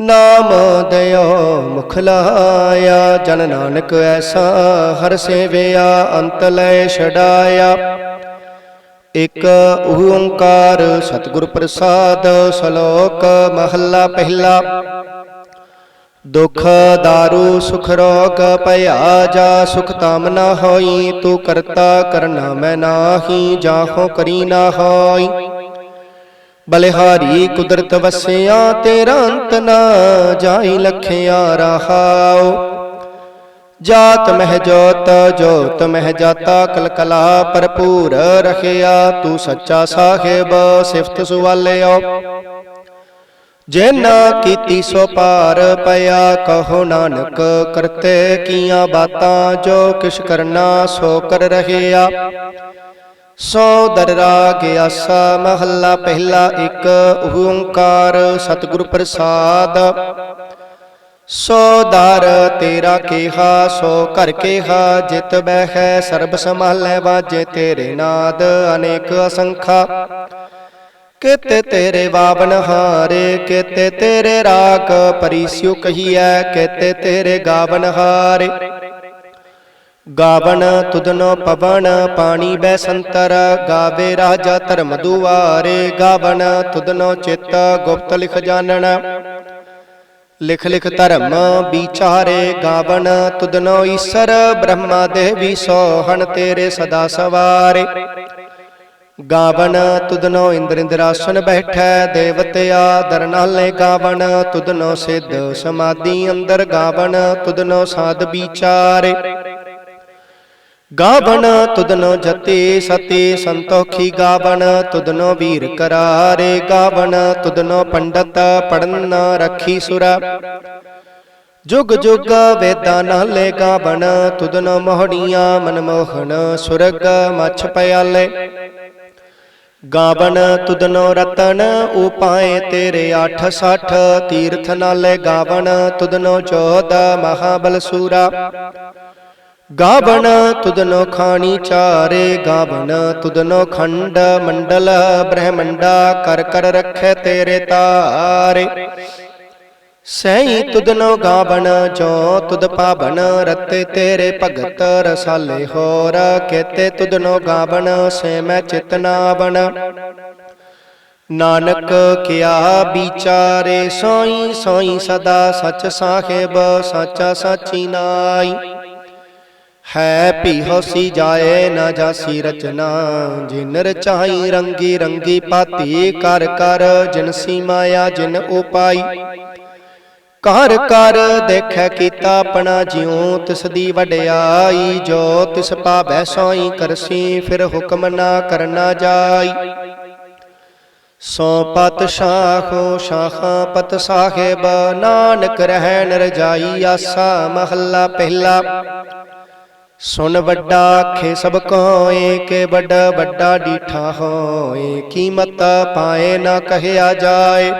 ਨਾਮ ਦਇਓ ਮੁਖ ਲਾਇਆ, ਜਨ ਨਾਨਕ ਐਸਾ ਹਰ ਸੇਵਿਆ, ਅੰਤ ਲੈ ਛਡਾਇਆ। ਇਕ ਓੰਕਾਰ ਸਤਿਗੁਰ ਪ੍ਰਸਾਦ, ਸ਼ਲੋਕ ਮਹੱਲਾ ਪਹਿਲਾ। ਦੁਖ ਦਾਰੂ, ਸੁਖ ਰੋਗ, ਭਇਆ ਜਾ, ਸੁਖ ਤਾਮ ਨਾ ਹੋਈ, ਤੂੰ ਕਰਤਾ ਕਰਨਾ ਮੈਂ ਨਾਹੀ, ਜਾਹੋ ਕਰੀ ਨਾ ਹੋਈ। ਬਲਿਹਾਰੀ ਕੁਦਰਤ ਵਸਿਆ, ਤੇਰਾ ਅੰਤ ਨਾ ਜਾਈ ਲਖਿਆ ਰਹਾਉ। ਜਾਤ ਮਹਿ ਜੋਤ ਜੋਤ ਮਹਿ ਜਾਤਾ, ਕਲਕਲਾ ਭਰਪੂਰ ਰਖਿਆ, ਤੂੰ ਸੱਚਾ ਸਾਹਿਬ, ਸਿਫਤ ਸੁਵਾਲਿਓ। ਜਿਨਾ ਕੀਤੀ ਸੋ ਪਾਰ ਪਿਆ, ਕਹੋ ਨਾਨਕ ਕਰਤੇ ਕੀਆਂ ਬਾਤਾਂ, ਜੋ ਕਿਛ ਕਰਨਾ ਸੋ ਕਰ ਰਹਿਆ। ਸੋ ਦਰ ਰਾਗ ਆਸਾ ਮਹੱਲਾ ਪਹਿਲਾ ਇੱਕ, ਓੰਕਾਰ ਸਤਿਗੁਰ ਪ੍ਰਸਾਦ। ਸੋ ਦਰ ਤੇਰਾ ਕੇਹਾ, ਸੋ ਘਰ ਕੇਹਾ, ਜਿਤ ਬਹਿ ਸਰਬ ਸੰਭਾਲੈ ਵਾਜੇ ਤੇਰੇ ਨਾਦ ਅਨੇਕ ਅਸੰਖਾ। ਕਿਤੇ ਤੇਰੇ ਵਾਵਨ ਹਾਰੇ, ਕਿਤੇ ਤੇਰੇ ਰਾਗ ਪਰਿਸਿਉ ਕਹੀਐ, ਕਿਤੇ ਤੇਰੇ ਗਾਵਨ ਹਾਰੇ। ਗਾਵਨ ਤੁਧਨੋ ਪਵਨ ਪਾਣੀ ਬੈ ਸੰਤਰ, ਗਾਵੇ ਰਾਜਾ ਧਰਮ ਦੁਆਰੇ। ਗਾਵਨ ਤੁਧਨੋ ਚਿਤ, ਗੁਪਤ ਲਿਖ ਜਾਣਨ। ਲਿਖ ਲਿਖ ਧਰਮ ਵਿਚਾਰੇ। ਗਾਵਣ ਤੁਦਨੋ ਈਸ਼ਰ, ਬ੍ਰਹਮਾ ਦੇਵੀ ਸੋਹਣ ਤੇਰੇ ਸਦਾ ਸਵਾਰੇ। ਗਾਵਨ ਤੁਧਨੋ ਇੰਦਰ ਇੰਦਰਾਸਨ ਬੈਠੈ ਦੇਵਤਿਆ ਦਰਨਾਲੇ ਗਾਵਣ ਗਾਵਨ ਤੁਧਨੋ ਸਿੱਧ ਸਮਾਧੀ ਅੰਦਰ। ਗਾਵਨ ਤੁਧਨੋ ਸਾਧ ਵਿਚਾਰੇ। ਗਾਵਨ ਤੁਦਨੋ ਜਤੀ ਸਤੀ ਸੰਤੋਖੀ ਗਾਵਣ ਤੁਧਨੋ ਵੀਰ ਕਰਾਰੇ ਗਾਵਣ ਤੁਧਨੋ ਪੰਡਤ ਪੜਨ ਰੱਖੀ ਸੁਰਾ। ਜੁਗ ਜੁਗ ਵੇਦਾਂ ਨਾਲੇ ਗਾਵਨ ਤੁਧਨੋ ਮੋਹਣੀਆਂ ਮਨਮੋਹਣ ਸੁਰਗ ਮਛ ਪਿਆਲੇ। ਗਾਵਣ ਤੁਦਨੋ ਰਤਨ ਉਪਾਏ ਤੇਰੇ 860 ਤੀਰਥ ਨਾਲੇ ਗਾਵਣ ਤੁਧਨੋ ਚੋਦ ਮਹਾਬਲ ਸੂਰਾ। ਗਾਵਣ ਤੁਧਨੋ ਖਾਣੀ ਚਾਰੇ ਗਾਵਣ, ਤੁਧਨੋ ਖੰਡ ਮੰਡਲ ਬ੍ਰਹਮੰਡਾ ਕਰ ਕਰ ਰੱਖੇ ਤੇਰੇ ਤਾਰੇ। ਸਹੀ ਤੁਧਨੋ ਗਾਵਣ, ਜੋ ਤੁਦ ਪਾਵਨ ਰਤੇ ਤੇਰੇ ਭਗਤ ਰਸਾਲੇ ਹੋਰ, ਕੇਤੇ ਤੁਧਨੋ ਗਾਵਣ, ਸੇ ਮੈਂ ਚਿਤਨਾਵਣ ਨਾਨਕ ਕਿਆ ਵਿਚਾਰੇ, ਸੋਈ ਸੋਈ ਸਦਾ ਸਚ ਸਾਹਿਬ, ਸਾਚਾ ਸਾਚੀ ਨਾਈ। ਹੈ ਭੀ ਹੋਸੀ ਜਾਏ ਨਾ ਜਾਸੀ ਰਚਨਾ, ਜਿਨ ਰਚਾਈ ਰੰਗੀ ਰੰਗੀ ਪਾਤੀ, ਕਰ ਕਰ ਜਿਨਸੀ ਮਾਇਆ ਜਿਨ ਉਪਾਈ। ਕਰ ਕਰ ਦੇਖੈ ਕੀਤਾ ਆਪਣਾ ਜਿਉ, ਤਿਸ ਦੀ ਵਡਿਆਈ, ਜੋ ਤਿਸ ਪਾਵੈ ਸੋਈ ਕਰਸੀ, ਫਿਰ ਹੁਕਮ ਨਾ ਕਰਨਾ ਜਾਈ। ਸੋ ਪਤ ਸ਼ਾਖੋ ਸ਼ਾਖਾਂ ਪਤ ਸਾਹਿਬ, ਨਾਨਕ ਰਹਿ ਨਰਜਾਈ ਆਸਾ ਮਹੱਲਾ ਪਹਿਲਾ। ਸੁਨ ਵੱਡਾ ਆਖੇ, ਸਭ ਕੋਏ ਕੇ ਵੱਡਾ ਵੱਡਾ ਡੀਠਾ ਹੋਏ। ਕੀਮਤ ਪਾਏ ਨਾ ਕਹਿਆ ਜਾਏ।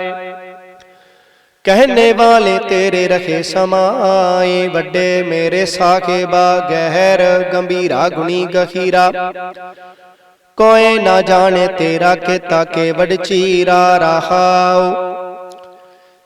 ਕਹਿਨੇ ਵਾਲੇ ਤੇਰੇ ਰਖੇ ਸਮਾਏ। ਵੱਡੇ ਮੇਰੇ ਸਾਖੇਬਾ ਗਹਿਰ, ਗੰਭੀਰਾ, ਗੁਣੀ ਗਖੀਰਾ ਕੋਏ ਨਾ ਜਾਣੇ ਤੇਰਾ ਕੀਤਾ ਕੇ ਵਡ ਚੀਰਾ ਰਹਾਉ।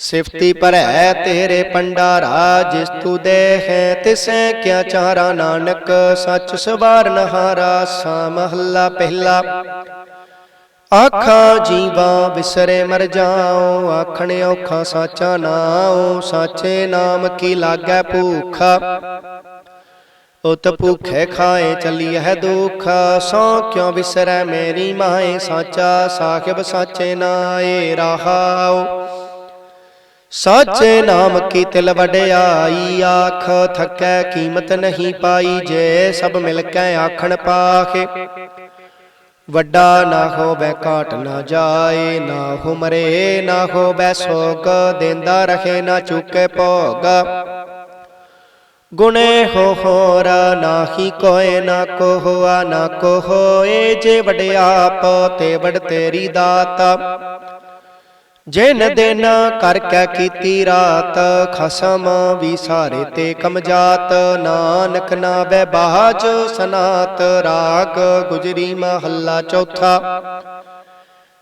ਸਿਫਤੀ ਭਰੈ ਤੇਰੇ ਪੰਡਾਰਾ ਜਿਸ ਤੂ ਦੇਹੈ, ਤਿਸੈ ਕਿਆ ਚਾਰਾ, ਨਾਨਕ ਸੱਚ ਸਵਾਰਨ ਹਾਰਾ ਸਾ ਮਹੱਲਾ ਪਹਿਲਾ। ਆਖਾਂ ਜੀਵਾ ਵਿਸਰੇ ਮਰ ਜਾਓ ਆਖਣ ਔਖਾ ਸਾਚਾ ਨਾਉ, ਸਾਚੇ ਨਾਮ ਕੀ ਲਾਗੈ ਭੂਖਾ? ਉਤ ਭੂਖੇ ਖਾਏ ਚੱਲੀਐ ਦੁਖ, ਸੋ ਕਿਉ ਵਿਸਰੈ ਮੇਰੀ ਮਾਏ? ਸਾਚਾ ਸਾਹਿਬ ਸਾਚੇ ਨਾਏ ਰਹਾਉ। ਸਾਚੇ ਨਾਮ ਕੀ ਤਿਲ ਵਡਿਆਈ? ਆਖ ਥਕੈ ਕੀਮਤ ਨਹੀਂ ਪਾਈ ਜੇ ਸਭ ਮਿਲ ਕੇ ਆਖਣ ਪਾਖੇ। ਵੱਡਾ ਨਾ ਹੋਵੇ ਘਾਟ ਨਾ ਜਾਏ ਨਾ ਹੋ ਮਰੇ ਨਾ ਹੋਵੇ ਸੋਗ ਦੇਂਦਾ ਰਹੇ ਨਾ ਚੁੱਕੇ ਭੋਗ। ਗੁਣੇ ਹੋ ਹੋਰ ਨਾਹੀ ਕੋਏ ਨਾ ਕੋ ਹੋਆ ਨਾ ਕੋ ਹੋਏ ਜੇ ਵਡਿਆਪ ਤੇ ਵਡ ਤੇਰੀ ਦਾਤ। ਜਿਨ ਦਿਨ ਕਰ ਕੈ ਕੀਤੀ ਰਾਤ, ਖਸਮ ਵੀ ਸਾਰੇ ਤੇ ਕਮਜਾਤ ਨਾਨਕ ਨਾਵੇ ਬਾਜ ਸਨਾਤ, ਰਾਗ ਗੁਜਰੀ ਮਹੱਲਾ ਚੌਥਾ।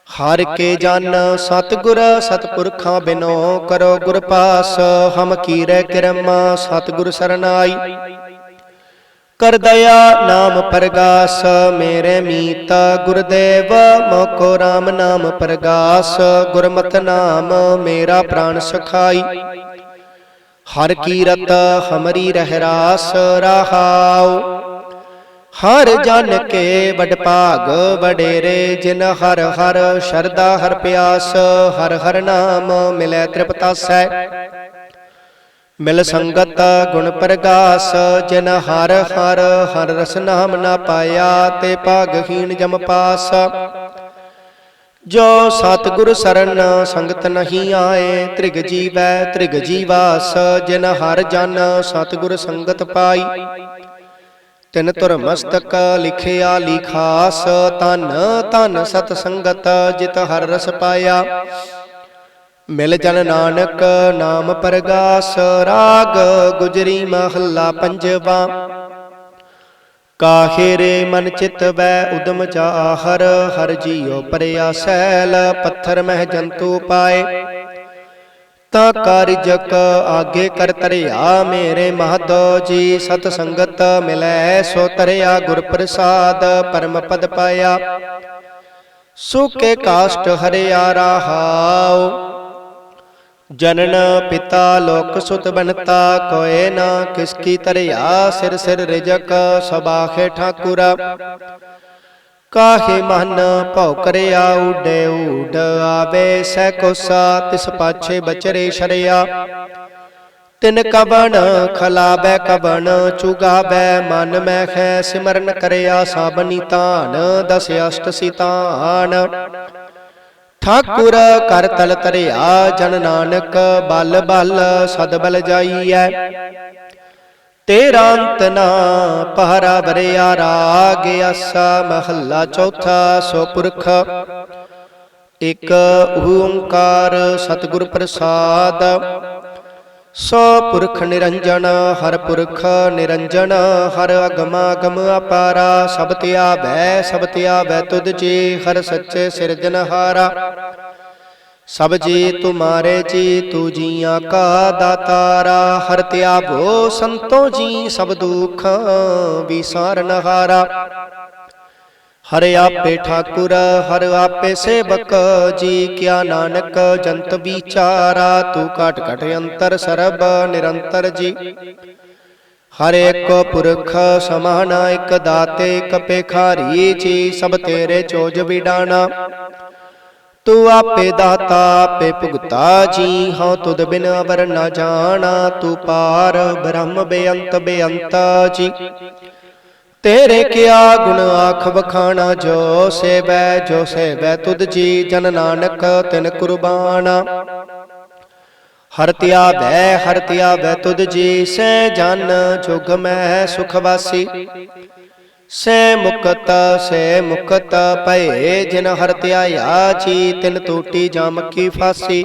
ਹਰ ਕੇ ਜਨ ਸਤਿਗੁਰ, ਸਤਪੁਰਖਾਂ ਬਿਨੋ ਕਰੋ ਗੁਰ ਪਾਸ। ਹਮ ਕੀਰੈ ਕਿਰਮ, ਸਤਿਗੁਰ ਸਰਨਾਈ। ਕਰ ਦਇਆ ਨਾਮ ਪ੍ਰਗਾਸ, ਮੇਰੇ ਮੀਤ ਗੁਰਦੇਵ, ਮੋਕੋ RAM ਨਾਮ ਪ੍ਰਗਾਸ, ਗੁਰਮਤ ਨਾਮ ਮੇਰਾ ਪ੍ਰਾਨ ਸਖਾਈ। ਹਰ ਕੀਰਤ ਹਮਰੀ ਰਹਿ ਰਾਸ ਰਹਾਉ। ਹਰ ਜਨ ਕੇ ਵਡ ਭਾਗ, ਵਡੇਰੇ ਜਿਨ ਹਰ ਹਰ ਸ਼ਰਦਾ ਹਰ ਪਿਆਸ, ਹਰ ਹਰ ਨਾਮ ਮਿਲੈ ਤ੍ਰਿਪਤਾਸੈ ਮਿਲ ਸੰਗਤ ਗੁਣ ਪ੍ਰਗਾਸ, ਜਿਨ ਹਰ ਹਰ ਹਰ ਰਸ ਨਾਮ ਨਾ ਪਾਇਆ, ਤੇ ਭਾਗਹੀਣ ਜਮ ਪਾਸ। ਜੋ ਸਤਿਗੁਰ ਸਰਨ ਸੰਗਤ ਨਹੀਂ ਆਏ, ਤ੍ਰਿਗ ਜੀਵੈ ਤ੍ਰਿਗ ਜੀਵਾਸ, ਜਿਨ ਹਰ ਜਨ ਸਤਿਗੁਰ ਸੰਗਤ ਪਾਈ। ਤਿਨ ਤੁਰ ਮਸਤਕ ਲਿਖਿਆ ਲਿਖਾਸ ਤਨ ਤਨ ਸਤ ਸੰਗਤ ਜਿਤ ਹਰ ਰਸ ਪਾਇਆ। ਮਿਲ ਜਨ ਨਾਨਕ ਨਾਮ ਪ੍ਰਗਾਸ, ਰਾਗ ਗੁਜਰੀ ਮਹੱਲਾ ਪੰਜਵਾ। ਕਾਹੇ ਰੇ ਮਨ ਚਿਤ ਵੈ ਉਦਮ ਚਾਹਰ ਹਰ ਜੀਉ ਪਰਿਆ ਸੈਲ, ਪੱਥਰ ਮਹਿ ਜੰਤੂ ਪਾਏ। ਤਾ ਕਾਰਜਕ ਆਗੇ ਕਰ ਤਰਿਆ, ਮੇਰੇ ਮਹਦੋ ਜੀ ਸਤ ਸੰਗਤ ਮਿਲੈ, ਸੋ ਤਰਿਆ ਗੁਰ ਪ੍ਰਸਾਦ ਪਰਮ ਪਦ ਪਾਇਆ। ਸੁਕੇ ਕਾਸ਼ਟ ਹਰਿਆ ਰਹਾਉ। ਜਨਨ ਪਿਤਾ ਲੋਕ ਸੁਤ ਬਨਤਾ, ਕੋਏ ਨਾ ਕਿਸ ਕੀ ਤਰਿਆ ਸਿਰ ਸਿਰ ਰਿਜਕ ਸਬਾਖੇ ਠਾਕੁਰਾ। ਕਾਹੇ ਮਨ ਭਉ ਕਰਿਆ ਉਡੇ ਉਡ ਆਵੇ ਸੈ ਕੋਸਾ, ਤਿਸ ਪਾਛੇ ਬਚਰੇ ਸ਼ਰਿਆ। ਤਿਨ ਕਬਣ ਖਲਾਬੈ ਕਬਣ ਚੁਗਾਬੈ ਮਨ ਮੈਂ ਖੈ ਸਿਮਰਨ ਕਰਿਆ, ਸਾਬਨੀ ਤਾਨ, ਦਸ ਅਸ਼ਟ ਸਿਤਾਨ ਠਾਕੁਰ ਕਰ ਤਲ ਤਰਿਆ ਜਨ ਨਾਨਕ ਬਲ ਬਲ ਸਦ ਬਲ ਜਾਈਐ। ਤੇਰਾ ਅੰਤ ਨਾ ਪਹਰਾ ਬਰਿਆ ਰਾਗ ਆਸਾ ਮਹੱਲਾ ਚੌਥਾ ਸੋ ਪੁਰਖ ਇਕ ਓੰਕਾਰ ਸਤਿਗੁਰ ਪ੍ਰਸਾਦ ਸੋ ਪੁਰਖ ਨਿਰੰਜਨ, ਹਰ ਪੁਰਖ ਨਿਰੰਜਨ, ਹਰ ਅਗਮਾ ਗਮ ਅਪਾਰਾ। ਸਭ ਧਿਆਵੈ ਸਭ ਧਿਆਵੈ ਤੁਧ ਜੀ, ਹਰ ਸੱਚੇ ਸਿਰਜਨਹਾਰਾ ਸਭ ਜੀ ਤੁਮਾਰੇ ਜੀ, ਤੂ ਜੀਆਂ ਕਾ ਦਾਤਾਰਾ। ਹਰ ਧਿਆਵੋ ਸੰਤੋ ਜੀ, ਸਭ ਦੁਖ ਵਿਸਾਰਨਹਾਰਾ ਹਰ ਆਪੇ ਠਾਕੁਰ, ਹਰ ਆਪੇ ਸੇਵਕ, ਜੀ ਕਿਆ ਨਾਨਕ, ਜੰਤ ਵਿਚਾਰਾ, ਤੂੰ ਘਟ ਘਟ ਅੰਤਰ ਸਰਬ ਨਿਰੰਤਰ ਜੀ। ਹਰ ਇੱਕ ਪੁਰਖ ਸਮਾਨ, ਇੱਕ ਦਾਤੇ, ਇੱਕ ਪੇਖਾਰੀ ਜੀ ਸਭ ਤੇਰੇ ਚੋਜ ਵਿਡਾਣਾ। ਤੂੰ ਆਪੇ ਦਾਤਾ, ਆਪੇ ਭੁਗਤਾ, ਜੀ ਹਉ ਤੁਧ ਬਿਨ ਅਵਰ ਨਾ ਜਾਣਾ। ਤੂੰ ਪਾਰ ਬ੍ਰਹਮ ਬੇਅੰਤ ਬੇਅੰਤ, ਜੀ ਤੇਰੇ ਕਿਆ ਗੁਣ ਆਖ ਵਖਾਣਾ, ਜੋ ਸੇਵੈ ਜੋ ਸੇਵੈ ਤੁਧ ਜੀ, ਜਨ ਨਾਨਕ ਤਿਨ ਕੁਰਬਾਨਾ। ਹਰ ਧਿਆਵੈ ਹਰ ਧਿਆਵੈ ਤੁਧ ਜੀ, ਸੈ ਜਨ ਜੁਗ ਮੈ ਸੁਖ ਵਾਸੀ। ਸੈ ਮੁਕਤ, ਸੇ ਮੁਕਤ ਭਏ, ਜਿਨ ਹਰ ਧਿਆਇਆ ਜੀ ਤਿਨ ਟੂਟੀ ਜਮ ਕੀ ਫਾਸੀ।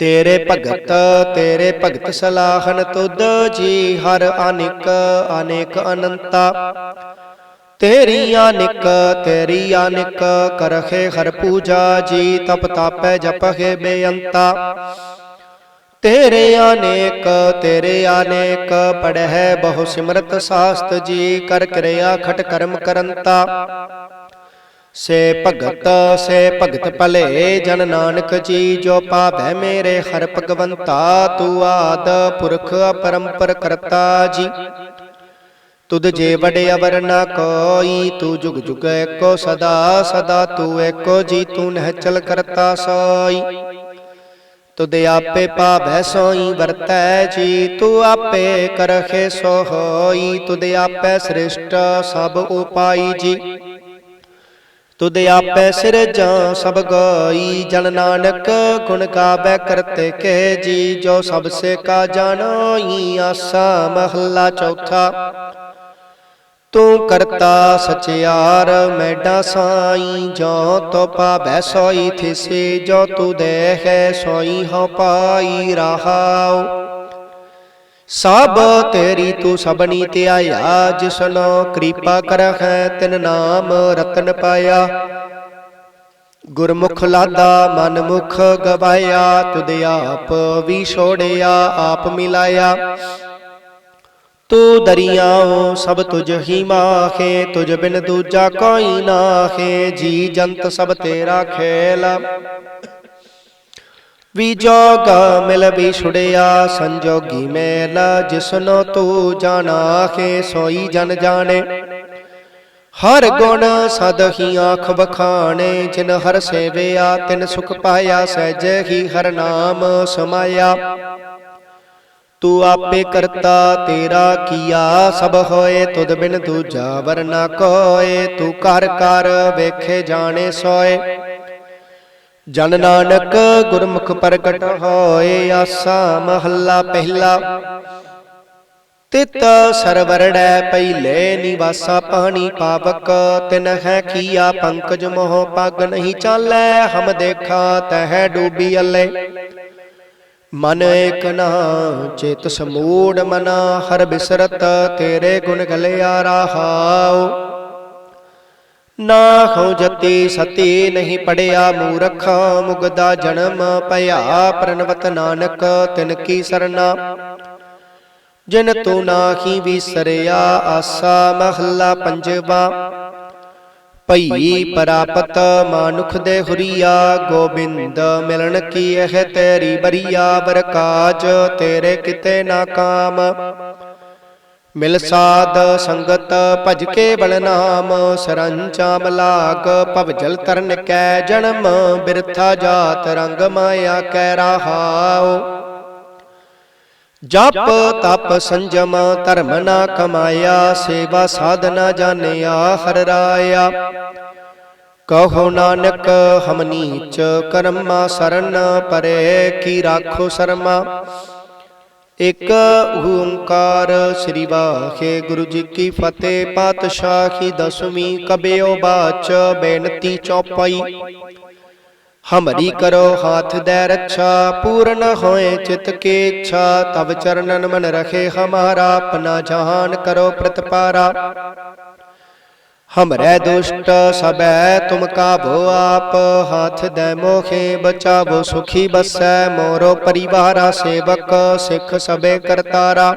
ਤੇਰੇ ਭਗਤ ਤੇਰੇ ਭਗਤ ਸਲਾਹਨ ਤੁਧ ਜੀ ਹਰ ਅਨੇਕ ਅਨੇਕ ਅਨੰਤਾ। ਤੇਰੀ ਆਨਿਕ ਤੇਰੀ ਆਨਿਕ ਕਰਖੇ ਹਰ ਪੂਜਾ ਜੀ ਤਪ ਤਾਪੈ ਜਪਹਿ ਬੇਅੰਤਾ। ਤੇਰੇ ਆਨੇਕ ਤੇਰੇ ਆਨੇਕ ਪੜਹਿ ਬਹੁ ਸਿਮਰਤ ਸਾਸਤ ਜੀ ਕਰ ਕਿਰਿਆ ਖਟ ਕਰਮ ਕਰੰਤਾ। ਸੇ ਭਗਤ ਸੇ ਭਗਤ ਭਲੇ ਜਨ ਨਾਨਕ ਜੀ, ਜੋ ਪਾਵੈ ਮੇਰੇ ਹਰ ਭਗਵੰਤਾ, ਤੂੰ ਆਦ ਪੁਰਖ ਅਪਰੰਪਰ ਕਰਤਾ ਜੀ। ਤੁਧ ਜੇ ਵਡੇ ਅਵਰ ਨਾ ਕੋਈ, ਤੂੰ ਜੁਗ ਜੁਗ ਏਕੋ ਸਦਾ ਸਦਾ ਤੂੰ ਏਕੋ ਜੀ, ਤੂੰ ਨਹਿ ਕਰਤਾ ਸੋਈ। ਤੁਧ ਆਪੇ ਪਾਵੈ ਸੋਈ, ਵਰਤੈ ਜੀ, ਤੂੰ ਆਪੇ ਕਰਖੇ ਸੋ ਹੋਈ। ਤੁਧ ਆਪੇ ਸ੍ਰਿਸ਼ਟ ਸਭ ਉਪਾਈ ਜੀ। ਤੁਧ ਆਪੇ ਸਿਰਜਾ ਸਭ ਗਾਈ, ਜਨ ਨਾਨਕ ਗੁਣ ਗਾਵੇ ਕਰਤੇ ਕੇ ਜੀ, ਜੋ ਸਭ ਸੇ ਕਾ ਜਾਣੋਈ, ਆਸਾ ਮਹੱਲਾ ਚੌਥਾ। ਤੂੰ ਕਰਤਾ ਸਚਿਆਰ, ਮੈਡਾ ਸਾਈ ਜੋ ਤੋ ਪਾਵੈ ਸੋਈ, ਥਿਸੀ, ਜੋ ਤੂ ਦੇਹੈ ਸੋਈ, ਹਉ ਪਾਈ, ਰਹਾਉ। ਸਭ ਤੇਰੀ ਤੂੰ ਸਬਨੀ ਧਿਆਇਆ ਜਿਸਨੋ ਕਿਰਪਾ ਕਰਹਿ ਤਿਨ ਨਾਮ ਰਤਨ ਪਾਇਆ। ਗੁਰਮੁਖ ਲਾਦਾ ਮਨ ਮੁਖ ਗਵਾਇਆ, ਤੁਧ ਆਪ ਵੀ ਛੋੜਿਆ, ਆਪ ਮਿਲਾਇਆ। ਤੂੰ ਦਰਿਆਓ ਸਭ ਤੁਝ ਹੀ ਮਾਖੇ ਤੁਝ ਬਿਨ ਦੂਜਾ ਕੋਈ ਨਾਖੇ ਜੀ ਜੰਤ ਸਭ ਤੇਰਾ ਖੇਲ। ਵੀ ਮਿਲ ਵੀ ਛੁੜਿਆ ਸੰਜੋਗੀ ਮੇਲ ਜਿਸਨੋ ਤੂੰ ਜਾਣਾਖੇ ਸੋਈ ਜਨ ਜਾਣੇ। ਹਰ ਗੁਣ ਸਦ ਹੀ ਆਖ ਬਖਾਣੇ ਜਿਨ ਹਰ ਸੇਵਿਆ, ਤਿਨ ਸੁਖ ਪਾਇਆ, ਸਹਿਜ ਹੀ ਹਰ ਨਾਮ ਸਮਾਇਆ। ਤੂੰ ਆਪੇ ਕਰਤਾ ਤੇਰਾ ਕੀਆ, ਸਭ ਹੋਏ ਤੁਧ ਬਿਨ ਦੂਜਾ ਵਰਨਾ ਕੋਏ। ਤੂੰ ਕਰ ਕਰ ਵੇਖੇ ਜਾਣੇ ਸੋਏ। ਜਨ ਨਾਨਕ ਗੁਰਮੁਖ ਪ੍ਰਗਟ ਹੋਏ ਆਸਾ ਮਹੱਲਾ ਪਹਿਲਾ। ਤਿਤ ਸਰਵਰੜੈ ਪਹਿਲੇ ਨਿਵਾਸਾ ਪਾਣੀ ਪਾਵਕ, ਤਿਨ ਹੈ ਕੀਆ ਪੰਕਜ ਮੋਹ ਪਗ ਨਹੀਂ ਚਾਲੈ, ਹਮ ਦੇਖਾ ਤਹਿ ਡੂਬੀ ਅਲੇ। ਮਨ ਏਕ ਨਾ, ਚੇਤ ਸਮੂੜ ਮਨਾ, ਹਰ ਬਿਸਰਤ ਤੇਰੇ ਗੁਣ ਗਲਿਆ ਰਹਾਉ। ਨਾ ਖੋ ਜਤੀ ਸਤੀ ਨਹੀਂ ਪੜਿਆ ਮੂਰਖ ਮੁਗਦਾ ਜਨਮ ਭਇਆ ਪ੍ਰਨਵਤ ਨਾਨਕ, ਤਿਨ ਕੀ ਸਰਨਾ। ਜਿਨ ਤੂੰ ਨਾਹੀ ਵਿਸਰਿਆ, ਆਸਾ ਮਹੱਲਾ ਪੰਜਵਾ। ਭਈ ਪ੍ਰਾਪਤ ਮਾਨੁਖ ਦੇ ਹੁਰੀਆ, ਗੋਬਿੰਦ ਮਿਲਣ ਕੀ ਇਹ ਤੇਰੀ ਬਰੀਆ ਬਰਕਾਜ ਤੇਰੇ ਕਿਤੇ ਨਾ ਕਾਮ। ਮਿਲ ਸਾਧ ਸੰਗਤ ਭਜ ਕੇ ਬਲ ਨਾਮ ਸਰੰਚਾਮ ਲਾਗ ਭਵ ਜਲ ਤਰਨ ਕੈ ਜਨਮ, ਬਿਰਥਾ ਜਾਤ ਰੰਗ ਮਾਇਆ ਕੈ ਰਹਾਉ। ਜਪ ਤਪ ਸੰਜਮ ਧਰਮ ਨਾ ਕਮਾਇਆ, ਸੇਵਾ ਸਾਧਨਾ ਜਾਣਿਆ ਹਰ ਰਾਇਆ। ਕਹੋ ਨਾਨਕ, ਹਮ ਨੀਚ ਕਰਮਾ ਸਰਨ, ਪਰੇ ਕੀ ਰਾਖੋ ਸ਼ਰਮਾ। ਇਕ ਓੰਕਾਰ ਸ੍ਰੀ ਵਾਖੇ ਗੁਰੂ ਜੀ ਕੀ ਫਤਿਹ, ਪਾਤਸ਼ਾਹੀ ਦਸਵੀਂ ਕਬਿਓ ਬਾਚ, ਬੇਨਤੀ ਚੌਪਾਈ। ਹਮਰੀ ਕਰੋ ਹਾਥ ਦੇ ਰੱਛਾ, ਪੂਰਨ ਹੋਏ ਚਿਤ ਕੀ ਇੱਛਾ ਤਬ ਚਰਨਨ ਮਨ ਰਖੇ ਹਮਾਰਾ, ਆਪਣਾ ਜਹਾਨ ਕਰੋ ਪ੍ਰਤਪਾਰਾ। ਹਮਰੇ ਦੁਸ਼ਟ ਸਬੈ ਤੁਮ ਕਾਬੋ ਆਪ ਹਾਥ ਦੇ ਮੋਖੇ ਬਚਾਵੋ ਸੁਖੀ ਬਸੈ ਮੋਰੋ ਪਰਿਵਾਰਾ ਸੇਵਕ ਸਿੱਖ ਸਬੇ ਕਰਤਾਰਾ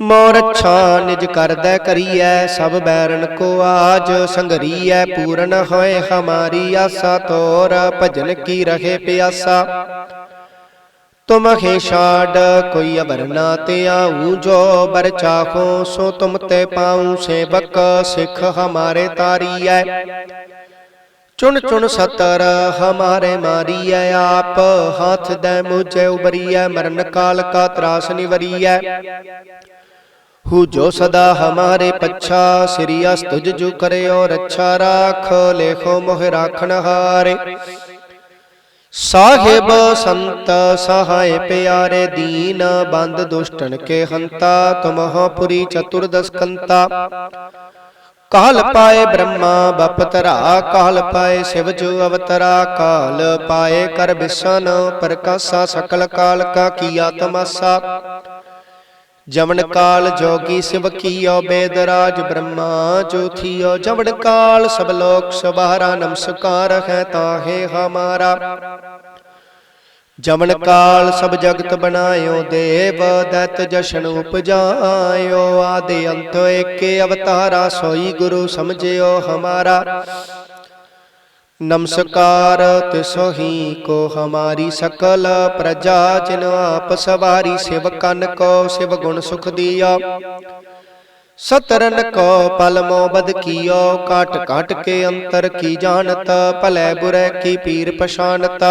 ਮੋਰ ਅੱਛਾ ਨਿਜ ਕਰਦਾ ਕਰੀਐ ਸਭ ਬੈਰਨ ਕੋ ਆਜ ਸੰਗਰੀਐ ਪੂਰਨ ਹੋਏ ਹਮਾਰੀ ਆਸਾ ਤੋਰ ਭਜਨ ਕੀ ਰਹੇ ਪਿਆਸਾ ਤੁਮ ਖੇ ਛਾੜ, ਕੋਈ ਅਬਰ ਨਾ ਤੇ ਆਊ ਜੋ ਬਰ ਚਾਖੋ ਸੋ ਤੁਮ ਤੇ ਪਾਉ ਸੇਵਕ, ਸਿੱਖ ਹਮਾਰੇ ਤਾਰੀਐ। ਚੁਣ ਚੁਣ ਸਤਰ ਹਮਾਰੇ ਮਾਰੀਐ ਆਪ, ਹੱਥ ਦੇ ਮੁਝੇ ਉਬਰੀਐ, ਮਰਨ ਕਾਲ ਕਾ ਤਰਾਸ ਨਿਵਰੀਐ। ਹੂ ਜੋ ਸਦਾ ਹਮਾਰੇ ਪੱਛਾ ਸ੍ਰੀ ਅਸਤੁਜ ਜੁ ਕਰਿਓ ਰੱਛਾ ਰਾਖ, ਲੇਖੋ ਮੋਹ ਰਾਖਣ ਹਾਰੇ। ਸਾਹਿਬ ਸੰਤ ਸਹਾਇ ਪਿਆਰੇ ਦੀਨ ਬੰਦ ਦੁਸ਼ਟਨ ਕੇ ਹੰਤਾ ਤੁਮਹੁ ਪੁਰੀ ਚਤੁਰਦਸ ਕੰਤਾ। ਕਾਲ ਪਾਏ ਬ੍ਰਹਮਾ ਬਪਤਰਾ ਕਾਲ ਪਾਏ ਸਿਵ ਜੁ ਅਵਤਰਾ ਕਾਲ ਪਾਏ ਕਰ ਬਿਸਨ ਪ੍ਰਕਾਸ਼ਾ ਸਕਲ ਕਾਲ ਕਾ ਕੀਆ ਤਮਾਸਾ ਜਮਨ ਕਾਲ ਜੋਗੀ ਸਿਵ ਕੀਓ ਬੇਦਰਾਜ ਬ੍ਰਹਮਾ ਜੋਥੀਓ ਜਮਨ ਕਾਲ ਸਭ ਲੋਕ ਸਵਾਰਾ ਨਮਸਕਾਰ ਹੈ ਤਾਹੇ ਹਮਾਰਾ। ਜਮਨ ਕਾਲ ਸਭ ਜਗਤ ਬਣਾਇਓ ਦੇਵ ਦਤ ਜਸ਼ਨ ਉਪਜਾਇਓ। ਆਦੇ ਅੰਤ ਏਕੇ ਅਵਤਾਰਾ ਸੋਈ ਗੁਰੂ ਸਮਝਿਓ ਹਮਾਰਾ। ਨਮਸਕਾਰ ਤਿਸੋ ਹੀ ਕੋ ਹਮਾਰੀ ਸਕਲ ਪ੍ਰਜਾ ਜਿਨ ਆਪ ਸਵਾਰੀ ਸਿਵ ਕੋ ਸਿਵ ਗੁਣ ਸੁਖ ਦੀਆ ਸਤਰਨ ਕੋ ਪਲ ਮੋ ਕੀਓ ਕਾਟ ਕਾਟ ਕੇ ਅੰਤਰ ਕੀ ਜਾਣਤ ਭਲੇ ਬੁਰੇ ਕੀ ਪੀਰ ਪਛਾਨਤ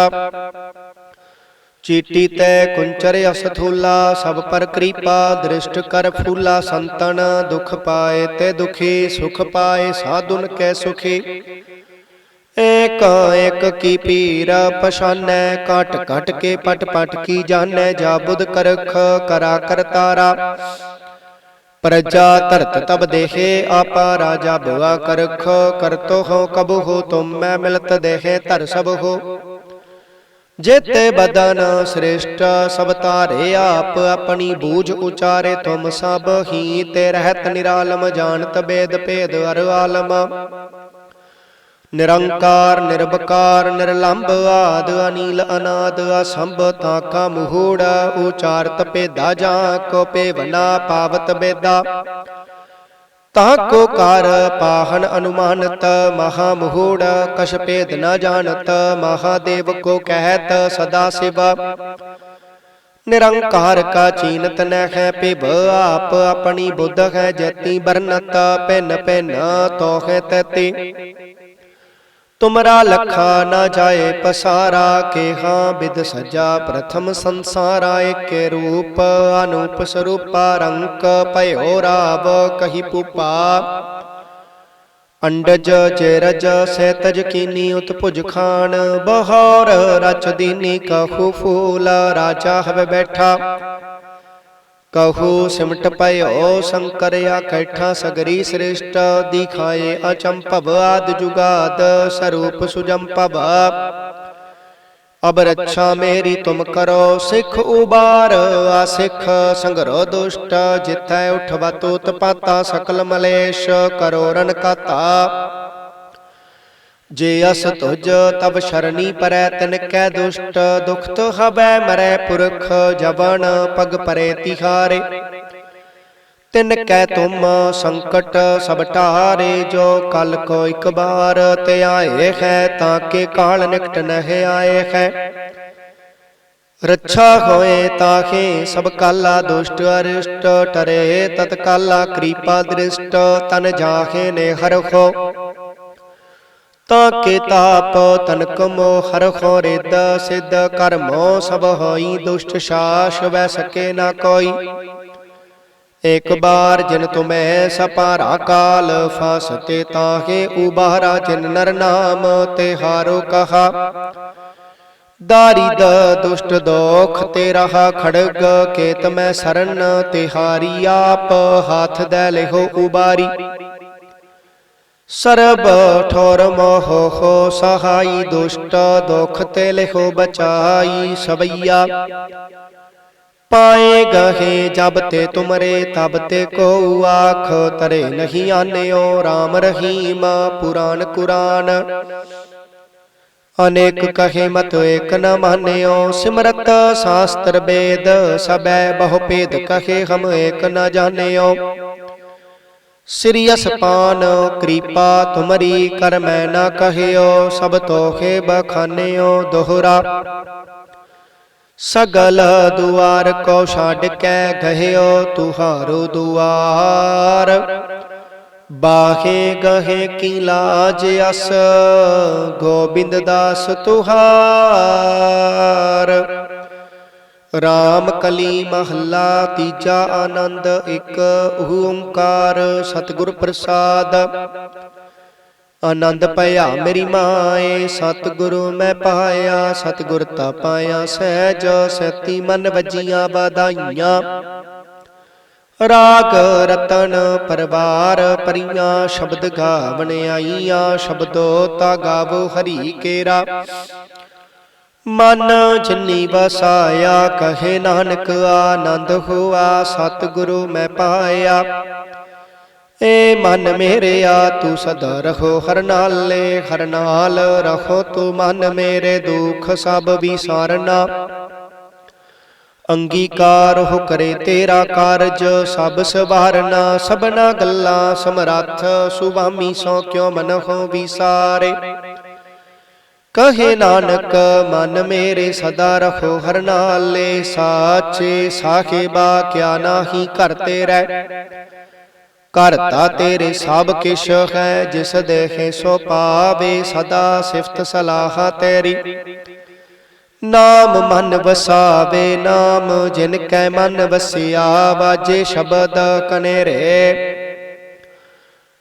ਚੀਟੀ ਤੈ ਕੁੰਚਰ ਅਸਥੂਲਾ ਸਭ ਪਰ ਕਿਰਪਾ ਦ੍ਰਿਸ਼ਟ ਕਰ ਫੂਲਾ ਸੰਤਨ ਦੁਖ ਪਾਏ ਤੇ ਦੁਖੀ ਸੁਖ ਪਾਏ ਸਾਧੁਨ ਕੈ ਸੁਖੀ ਏਕ ਏਕ ਕੀ ਪੀਰ ਪਛਾਨੈ, ਕਟ ਕਟ ਕੇ ਪਟ ਪਟ ਕੀ ਜਾਣੈ, ਜਾ ਬੁਧ ਕਰਖ ਕਰਾ ਕਰਤਾਰਾ ਪ੍ਰਜਾ ਧਰਤ ਤਬ ਦੇਹੇ, ਆਪਾ ਰਾਜਾ ਭਵਾ ਕਰਖ, ਕਰਤੋ ਹੋ ਕਬੁ ਹੋ, ਤੁਮ ਮੈਂ ਮਿਲਤ ਦੇਹੇ, ਧਰ ਸਭ ਹੋ। ਜੇਤੇ ਬਦਨ ਸ੍ਰੇਸ਼ਟ, ਸਭ ਤਾਰੇ ਆਪ ਆਪਣੀ ਬੂਝ ਉਚਾਰੇ, ਤੁਮ ਸਭ ਹੀ ਤੇ ਰਹਿਤ ਨਿਰਾਲਮ, ਜਾਣਤ ਬੇਦ ਭੇਦ ਅਰ ਆਲਮ। ਨਿਰੰਕਾਰ ਨਿਰਭਕਾਰ ਨਿਰਲੰਭ ਆਦ, ਅਨੀਲ ਅਨਾਦ, ਅਸੰਭ ਤਾਕਾ ਮੂਹੜ ਉਚਾਰਤ ਭੇਦਾ ਜਾਂ ਕੋ ਭੇਵਨਾ ਪਾਵਤ ਬੇਦਾ। ਤਾ ਕੋ ਕਰ ਪਾਹਨ ਅਨੁਮਾਨਤ, ਮਹਾ ਮੂਹੜ ਕਛ ਭੇਦ ਨ ਜਾਣਤ, ਮਹਾਦੇਵ ਕੋ ਕਹਿਤ ਸਦਾ ਸਿਵ। ਨਿਰੰਕਾਰ ਕਾ ਚੀਨਤ ਨੈ ਹੈ ਪਿਭ ਆਪ ਆਪਣੀ ਬੁੱਧ ਹੈ ਜਤੀ ਬਰਨਤ ਪਿਨ ਪਿਨ ਤੋਹੇ ਤਤੀ। ਤੁਮਰਾ ਲਖਾ ਨਾ ਜਾਏ ਪਸਾਰਾ, ਕੇਹਾ ਬਿਦ ਸਜਾ ਪ੍ਰਥਮ ਸੰਸਾਰਾ, ਏਕੇ ਰੂਪ ਅਨੂਪ ਸਰੂਪਾ, ਰੰਕ ਭਇਓ ਰਾਵ ਕਹੀ ਪੁਪਾ। ਅੰਡਜ ਚੇਰਜ ਸੈਤਜ ਕੀਨੀ ਉਤਪੁਜ ਖਾਨ, ਬਹੌਰ ਰਚ ਦੀਨੀ ਕਹੂ ਫੂਲ, ਰਾਜਾ ਹਵੇ ਬੈਠਾ। ਕਹੂ ਸਿਮਟ ਪਇਓ ਸ਼ੰਕਰ ਆਕੈਠਾ ਸਗਰੀ ਸ੍ਰਿਸ਼ਟ, ਦਿਖਾਏ ਅਚੰਭਵ ਆਦ ਜੁਗਾਦ, ਸਰੂਪ ਸੁਜੰਪਵ ਅਬ ਰੱਛਾ ਮੇਰੀ ਤੁਮ ਕਰੋ ਸਿੱਖ ਉਬਾਰ, ਆ ਸਿੱਖ ਸੰਗਰੋ ਦੁਸ਼ਟ, ਜਿਥੈ ਉਠਵਾ ਤੂਤ ਪਾਤਾ ਸਕਲ ਮਲੇਸ਼, ਕਰੋ ਰਨ ਕਾਤਾ। ਜੇ ਅਸ ਤੁਜ ਤਬ ਸ਼ਰਨੀ ਪਰੈ ਤਿਨ ਕੈ ਦੁਸ਼ਟ ਦੁਖਤ ਹਬੈ ਮਰੈ ਪੁਰਖ, ਜਵਨ ਪਗ ਪਰੇ ਤਿਹਾਰੇ। ਤਿਨ ਕੈ ਤੁਮ ਸੰਕਟ ਸਭ ਟਾਰੇ, ਜੋ ਕਲ ਕੋ ਇਕ ਬਾਰ ਤੇ ਆਏ ਹੈ, ਤਾਂ ਕੇ ਕਾਲ ਨਿਕਟ ਨਹਿ ਆਏ ਹੈ। ਰੱਛਾ ਹੋਏ ਤਾਹੇ ਸਭ ਕਾਲਾ ਦੁਸ਼ਟ ਅਰਿਸ਼ਟ, ਟਰੇ ਤਤ ਕਾਲਾ ਕਿਰਪਾ ਦ੍ਰਿਸ਼ਟ, ਤਨ ਜਾਹੇ ਨੇ ਹਰਖੋ ਤਾ ਕੇ ਤਾਪ ਤਨਕ ਮੋ ਹਰ ਖੋ ਰਿਦ ਸਿਧ ਕਰਮੋ ਸਭ ਹੋਈ ਦੁਸ਼ਟ ਸ਼ਾਸ ਵੈ ਸਕੇ ਨਾ ਕੋਈ। ਇਕ ਬਾਰ ਜਿਨ ਤੁਮੈ ਸਪਾਰਾ ਕਾਲ ਫਸਤੇ ਤਾਹੇ ਉਬਾਰਾ ਜਿਨ ਨਰ ਨਾਮ ਤੇ ਹਾਰੋ ਕਹਾ। ਦਾਰਿਦ ਦੁਸ਼ਟ ਦੋਖ ਤੇ ਰਹਾ ਖੜਗ ਕੇਤ ਮੈਂ ਸਰਨ ਤਿਹਾਰੀ ਆਪ ਹੱਥ ਦੇ ਲਿਹੋ ਉਬਾਰੀ। ਸਰਬ ਠੋਰ ਮੋਹ ਹੋ ਸਹਾਈ, ਦੁਸ਼ਟ ਦੁਖ ਤੇ ਲਿਖੋ ਬਚਾਈ ਸਬਈਆ ਪਾਏ ਗਹੇ ਜਬ ਤੇ ਤੁਮਰੇ, ਤਬ ਤੇ ਕੋ ਆਖ, ਤਰੇ ਨਹੀਂ ਆਨਿਓ RAM ਰਹੀਮ, ਪੁਰਾਨ ਕੁਰਾਨ। ਅਨੇਕ ਕਹੇ ਮਤ ਏਕ ਨ ਮਾਨਿਓ, ਸਿਮਰਤ ਸ਼ਾਸਤਰ ਵੇਦ ਸਬੈ ਬਹੁ ਭੇਦ ਕਹੇ ਹਮ ਏਕ ਨ ਜਾਣਿਓ। ਸ੍ਰੀ ਅਸਪਾਨ, ਕਿਰਪਾ ਤੁਮਰੀ ਕਰ ਮੈਂ ਨਾ ਕਹਿਓ, ਸਭ ਤੋਖੇ ਬਖਾਨਿਓ ਦੋਹਰਾ। ਸਗਲ ਦੁਆਰ ਕੋ ਛੱਡ ਕੇ ਗਹਿਓ ਤੁਹਾਰੋ ਦੁਆਰ। ਬਾਹੇ ਗਹੇ ਕੀ ਲਾਜ ਅਸ, ਗੋਬਿੰਦ ਦਾਸ ਤੁਹਾਰ। ਰਾਮ ਕਲੀ ਮਹੱਲਾ, ਤੀਜਾ ਆਨੰਦ, ਇੱਕ ਓੰਕਾਰ, ਸਤਿਗੁਰ ਪ੍ਰਸਾਦ। ਆਨੰਦ ਭਇਆ ਮੇਰੀ ਮਾਏ, ਸਤਿਗੁਰੂ ਮੈਂ ਪਾਇਆ, ਸਤਿਗੁਰ ਤਾ ਪਾਇਆ ਸਹਿਜ, ਸਤੀ ਮਨ ਵਜੀਆਂ ਵਧਾਈਆਂ। ਰਾਗ ਰਤਨ ਪਰਵਾਰ, ਪਰੀਆਂ ਸ਼ਬਦ ਗਾਵਣ ਆਈਆਂ, ਸ਼ਬਦੋ ਤਾ ਗਾਵੋ ਹਰੀ ਕੇਰਾ। ਮਨ ਜਿਨੀ ਵਸਾਇਆ ਕਹੇ ਨਾਨਕ ਆਨੰਦ ਹੋਆ, ਸਤਿਗੁਰੂ ਮੈਂ ਪਾਇਆ। ਏ ਮਨ ਮੇਰਿਆ, ਤੂੰ ਸਦਾ ਰਹੋ ਹਰ ਨਾਲੇ, ਹਰ ਨਾਲ ਰਹੋ ਤੂੰ ਮਨ ਮੇਰੇ ਦੁੱਖ ਸਭ ਵਿਸਾਰਨਾ। ਅੰਗੀਕਾਰ ਹੋ ਕਰੇ ਤੇਰਾ ਕਾਰਜ, ਸਭ ਸਵਾਰਨਾ, ਸਭਨਾ ਗੱਲਾਂ ਸਮਰੱਥ ਸੁਭਾਮੀ ਸੋ ਕਿਉ ਮਨ ਹੋ ਵਿਸਾਰੇ। ਕਹੇ ਨਾਨਕ ਮਨ ਮੇਰੇ ਸਦਾ ਰਹੋ ਹਰ ਨਾਲੇ ਸਾਚੇ ਸਾਖੇਬਾ ਕਿਆ ਨਾਹੀ ਘਰ ਤੇਰੇ ਕਰਤਾ ਤੇਰੇ ਸਭ ਕਿਛ ਹੈ ਜਿਸ ਦੇਖੇ ਸੋ ਪਾਵੇ ਸਦਾ ਸਿਫਤ ਸਲਾਹ ਤੇਰੀ। ਨਾਮ ਮਨ ਵਸਾਵੇ ਨਾਮ ਜਿਨ ਕੈ ਮਨ ਵਸਿਆ ਬਾਜੇ ਸ਼ਬਦ ਕਨੇਰੇ।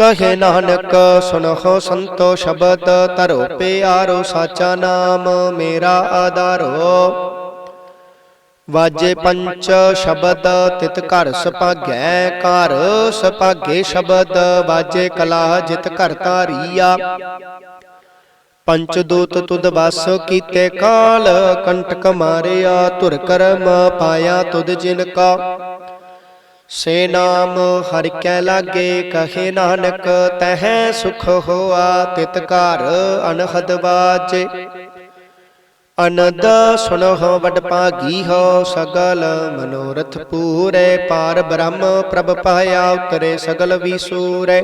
ਕਹੇ ਨਾਨਕ ਸੁਨਹੁ ਸੰਤੋ ਸ਼ਬਦ ਧਰੋ ਪਿਆਰੋ ਸਾਚਾ ਨਾਮ ਮੇਰਾ ਆਧਾਰੋ। ਵਾਜੇ ਪੰਚ ਸ਼ਬਦ ਤਿਤ ਘਰ ਸੁਭਾਗੈ ਘਰ, ਸੁਭਾਗੇ ਸ਼ਬਦ ਵਾਜੇ ਕਲਾ ਜਿਤ ਘਰ ਧਾਰੀਆ। ਪੰਚ ਦੂਤ ਤੁਧ ਬਸ ਕੀਤੇ ਕਾਲ, ਕੰਟਕ ਮਾਰਿਆ, ਧੁਰ ਕਰਮ ਪਾਇਆ ਤੁਧ ਜਿਨ ਕਾ। ਸੇ ਨਾਮ ਹਰਿ ਕੈ ਲਾਗੇ, ਕਹੇ ਨਾਨਕ, ਤਹਿ ਸੁਖ ਹੋਆ, ਤਿਤ ਘਰ ਅਨਹਦ ਬਾਜੇ। ਅਨੰਦ ਸੁਨਹੁ ਵਡ ਭਾਗੀ ਹੋ, ਸਗਲ ਮਨੋਰਥ ਪੂਰੇ, ਪਾਰ ਬ੍ਰਹਮ ਪ੍ਰਭ ਪਾਇਆ, ਉਤਰੇ ਸਗਲ ਵਿਸੂਰੇ।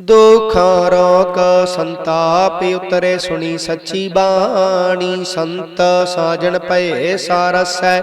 ਦੁਖ ਰੋਗ ਸੰਤਾਪ ਉਤਰੇ, ਸੁਣੀ ਸੱਚੀ ਬਾਣੀ, ਸੰਤ ਸਾਜਣ ਪਏ ਸਾਰਸੈ।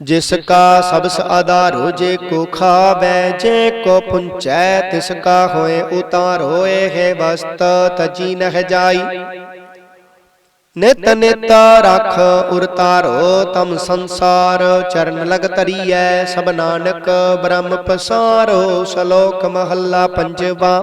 ਜਿਸ ਕਾ ਸਬਸ ਆਧਾਰੋ, ਜੇ ਕੋ ਖਾਵੈ, ਜੇ ਕੋ ਪੁੰਚੈ, ਤਿਸ ਕਾ ਹੋਏ ਉਤਾਰੋ, ਇਹ ਵਸਤ ਤਜੀ ਨਹਿ ਜਾਈ। ਨਿਤ ਨਿਤ ਰਖ ਉਰਤਾਰੋ ਤਮ ਸੰਸਾਰ ਚਰਨ ਲਗ ਤਰੀਐ ਸਭ ਨਾਨਕ ਬ੍ਰਹਮ ਪਸਾਰੋ, ਸ਼ਲੋਕ ਮਹੱਲਾ ਪੰਜਵਾ।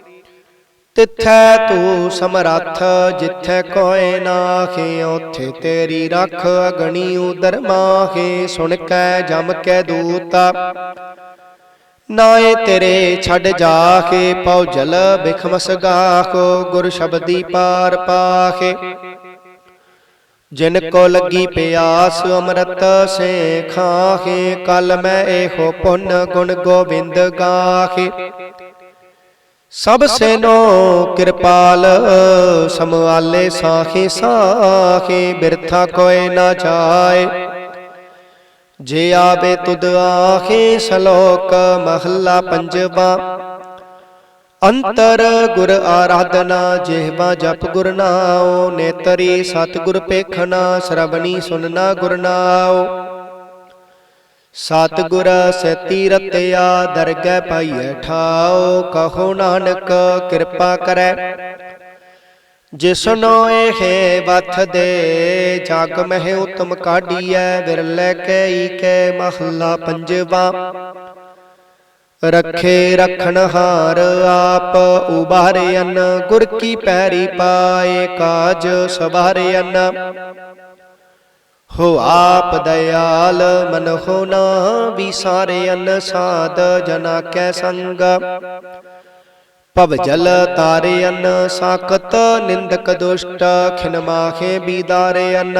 ਤਿੱਥੈ ਤੂੰ ਸਮਰੱਥ, ਜਿੱਥੈ ਕੋਏ ਨਾਖੇ ਉਥੇ ਤੇਰੀ ਰੱਖ ਅਗਣੀ ਉਦਰ ਮਾਖੇ ਸੁਣ ਕੈ ਜਮ ਕੈ ਦੂਤਾ। ਨਾਏ ਤੇਰੇ ਛੱਡ ਜਾਖੇ ਪਉ ਜਲ ਬਿਖਮਸ ਗਾਖੋ ਗੁਰ ਸ਼ਬਦੀ ਪਾਰ ਪਾਖੇ ਜਿਨ ਕੋ ਲੱਗੀ ਪਿਆਸ, ਅੰਮ੍ਰਿਤ ਸੇ ਖਾਖੇ ਕਲ ਮੈਂ ਇਹੋ ਪੁੰਨ ਗੁਣ ਗੋਬਿੰਦ ਗਾਖੇ ਸਭ ਸੇਨੋ ਕਿਰਪਾਲ ਸਮਵਾਲੇ ਸਾਖੇ ਸਾਖੇ ਬਿਰਥਾ ਕੋਏ ਨਾ ਜਾਏ। ਜੇ ਆਵੇ ਤੁਧ ਆਖੇ ਸ਼ਲੋਕ ਮਹੱਲਾ ਪੰਜਵਾ। ਅੰਤਰ ਗੁਰ ਆਰਾਧਨਾ ਜਿਹਵਾ ਜਪ ਗੁਰ ਨਾਉ ਨੇਤਰੀ ਸਤਿਗੁਰ ਪੇਖਣਾ ਸ਼ਰਵਣੀ ਸੁਨਣਾ ਗੁਰ ਨਾਉ। ਸਤਿਗੁਰ ਸਤੀ ਰਤਿਆ ਦਰਗਹਿ ਪਾਈਐ ਠਾਓ ਕਹੋ ਨਾਨਕ ਕਿਰਪਾ ਕਰੈ। ਜਿਸਨੋ ਇਹ ਵਥ ਦੇ, ਜਗ ਮਹਿ ਉਤਮ ਕਾਢੀਐ, ਵਿਰਲੇ ਕੈ ਕੈ ਮਹੱਲਾ ਪੰਜਵਾ। ਰੱਖੇ ਰਖਣ ਹਾਰ ਆਪ ਉਬਾਰਿਅਨ ਗੁਰ ਕੀ ਪੈਰੀ ਪਾਏ ਕਾਜ ਸਵਾਰਿਅਨ ਹੋ ਆਪ ਦਇਆਲ ਮਨ ਹੋ ਨਾ ਵਿਸਾਰੇ ਅਨ ਜਨਾ ਕੈ ਸੰਗ। ਭਵ ਜਲ ਤਾਰੇ ਅਨ ਸਾਕਤ ਨਿੰਦਕ ਦੁਸ਼ਟ, ਖਿਨ ਮਾਖੇ ਬੀਦਾਰੇ ਅਨ।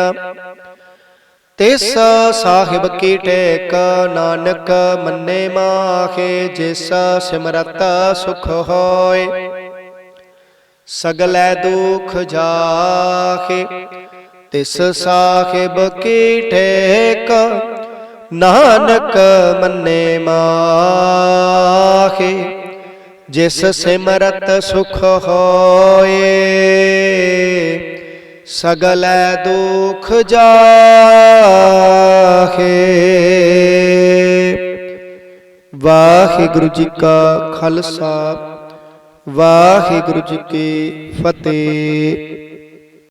ਤਿਸ ਸਾਹਿਬ ਕੀ ਟੇਕ, ਨਾਨਕ ਮੰਨੇ ਮਾਖੇ, ਜਿਸ ਸਿਮਰਤ ਸੁਖ ਹੋਏ। ਸਗਲੇ ਦੁਖ ਜਾਖੇ ਤਿਸ ਸਾਹਿਬ ਕੀ ਠੇਕ? ਨਾਨਕ ਮੰਨੇ ਮਾਖੇ ਜਿਸ ਸਿਮਰਤ ਸੁਖ ਹੋਏ, ਸਗਲੈ ਦੁਖ ਜਾਖੇ ਵਾਹਿਗੁਰੂ ਜੀ ਕਾ ਖਾਲਸਾ, ਵਾਹਿਗੁਰੂ ਜੀ ਕੀ ਫਤਿਹ।